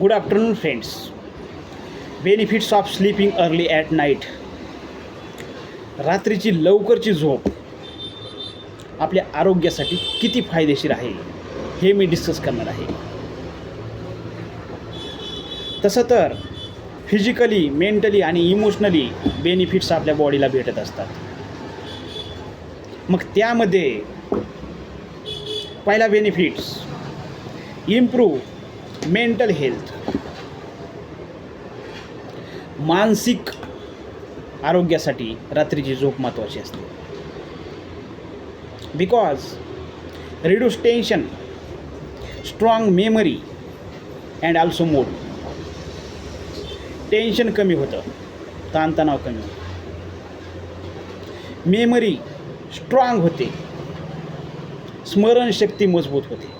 Good afternoon friends benefits of sleeping early at night रात्रीची लवकरची झोप आपल्या आरोग्यासाठी किती फायदेशीर आहे हे मी डिस्कस करणार आहे. तसं तर फिजिकली मेंटली आणि इमोशनली बेनिफिट्स आपल्या बॉडीला भेटत असतात. मग त्यामध्ये पहिला बेनिफिट्स इम्प्रूव्ह मेंटल हेल्थ मानसिक आरोग्यासाठी रात्रीची झोप महत्त्वाची असते. Because reduce tension strong memory and also mood tension कमी होतं ताणतणाव कमी होतं. मेमरी स्ट्रॉंग होते स्मरणशक्ती मजबूत होते.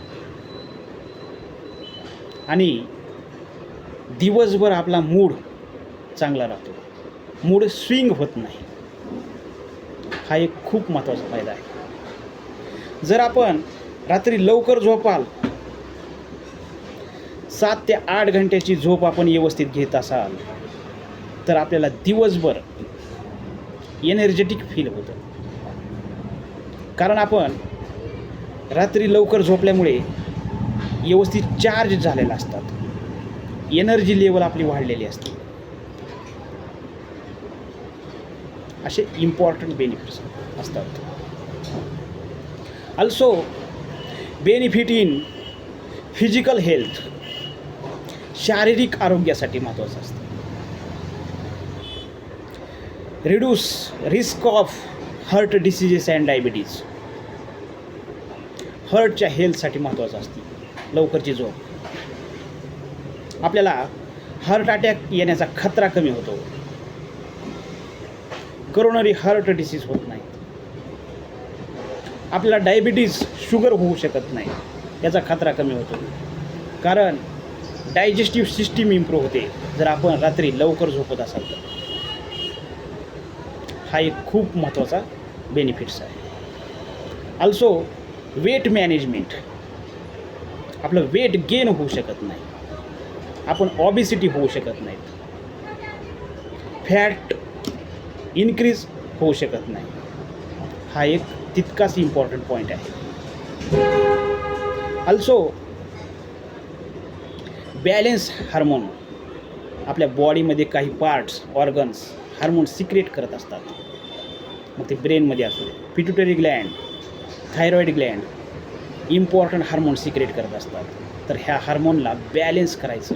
आणि दिवसभर आपला मूड चांगला राहतो. मूड स्विंग होत नाही. हा एक खूप महत्त्वाचा फायदा आहे. जर आपण रात्री लवकर झोपाल सात ते आठ घंट्याची झोप आपण व्यवस्थित घेत असाल तर आपल्याला दिवसभर एनर्जेटिक फील होतं. कारण आपण रात्री लवकर झोपल्यामुळे व्यवस्थित चार्ज झालेलं असतात. एनर्जी लेवल आपली वाढलेली असते. असे इम्पॉर्टंट बेनिफिट्स असतात. Also benefit in physical health शारीरिक आरोग्यासाठी महत्त्वाचं असतं. Reduce risk of heart diseases and diabetes हर्टच्या हेल्थसाठी महत्त्वाचं असते. लवकरची झोप. आपल्याला हार्ट अटॅक येण्याचा खतरा कमी होतो. करोनरी हार्ट डिसीज होत नाही. आपल्याला डायबिटीज शुगर होऊ शकत नाही. याचा खतरा कमी होतो. कारण डायजेस्टिव्ह सिस्टीम इम्प्रूव्ह होते. जर आपण रात्री लवकर झोपत असाल तर. हा एक खूप महत्त्वाचा बेनिफिट्स आहे. ऑल्सो वेट मॅनेजमेंट आपलं वेट गेन होऊ शकत नाही. आपण ऑबिसिटी होऊ शकत नाहीत फॅट इन्क्रीज होऊ शकत नाही. हा एक तितकाच इम्पॉर्टंट पॉईंट आहे. अल्सो बॅलेन्स हार्मोन आपल्या बॉडीमध्ये काही पार्ट्स ऑर्गन्स हार्मोन सिक्रेट करत असतात. मग ते ब्रेनमध्ये असू दे. Pituitary gland thyroid gland important hormone secrete करत असतात तर ह्या हार्मोनला बॅलेन्स करायचं.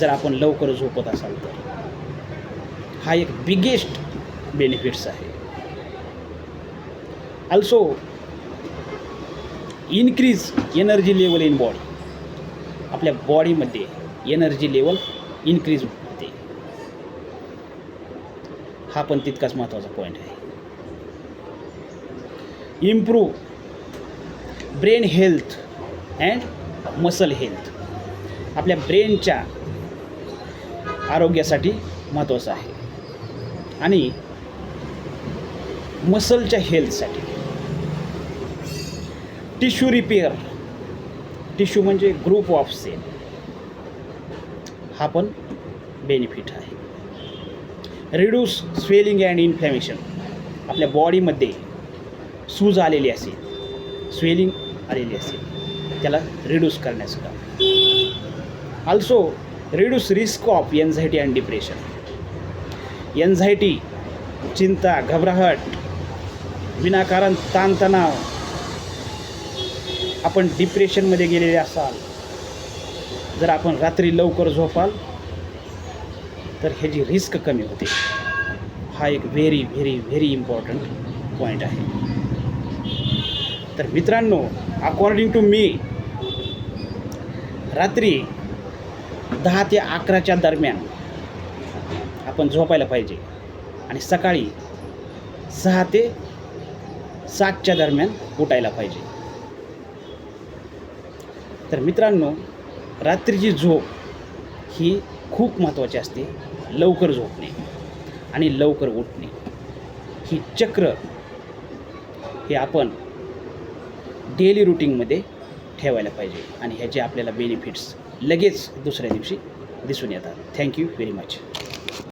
जर आपण लवकर झोपत असाल तर. हा एक बिगेस्ट बेनिफिट्स आहे. Also increase energy level in body आपल्या बॉडीमध्ये एनर्जी लेवल इन्क्रीज होते. हा पण तितकाच महत्त्वाचा पॉईंट आहे. Improve brain health and muscle health. आपल्या ब्रेनच्या आरोग्यासाठी महत्त्वाचं आहे. आणि मसलच्या हेल्थसाठी. Tissue repair. टिश्यू म्हणजे ग्रुप ऑफ सेल. हा पण बेनिफिट आहे. Reduce swelling and inflammation. आपल्या बॉडीमध्ये सूज आलेली असेल. स्वेलिंग आलेली असेल. त्याला रिड्यूस करण्याचं काम also reduce risk of anxiety and depression anxiety चिंता घबराहट विनाकारण ताणतणाव. आपण डिप्रेशनमध्ये गेलेले असाल. जर आपण रात्री लवकर झोपाल तर ह्याची रिस्क कमी होते. हा एक very very very important point आहे. तर मित्रांनो अकॉर्डिंग टू मी रात्री दहा ते अकराच्या दरम्यान आपण झोपायला पाहिजे. आणि सकाळी सहा ते सातच्या दरम्यान उठायला पाहिजे. तर मित्रांनो रात्रीची झोप ही खूप महत्त्वाची असते. लवकर झोपणे आणि लवकर उठणे. ही चक्र हे आपण डेली रुटीनमध्ये ठेवायला पाहिजे. आणि ह्याचे आपल्याला बेनिफिट्स लगेच दुसऱ्या दिवशी दिसून येतात. Thank you very much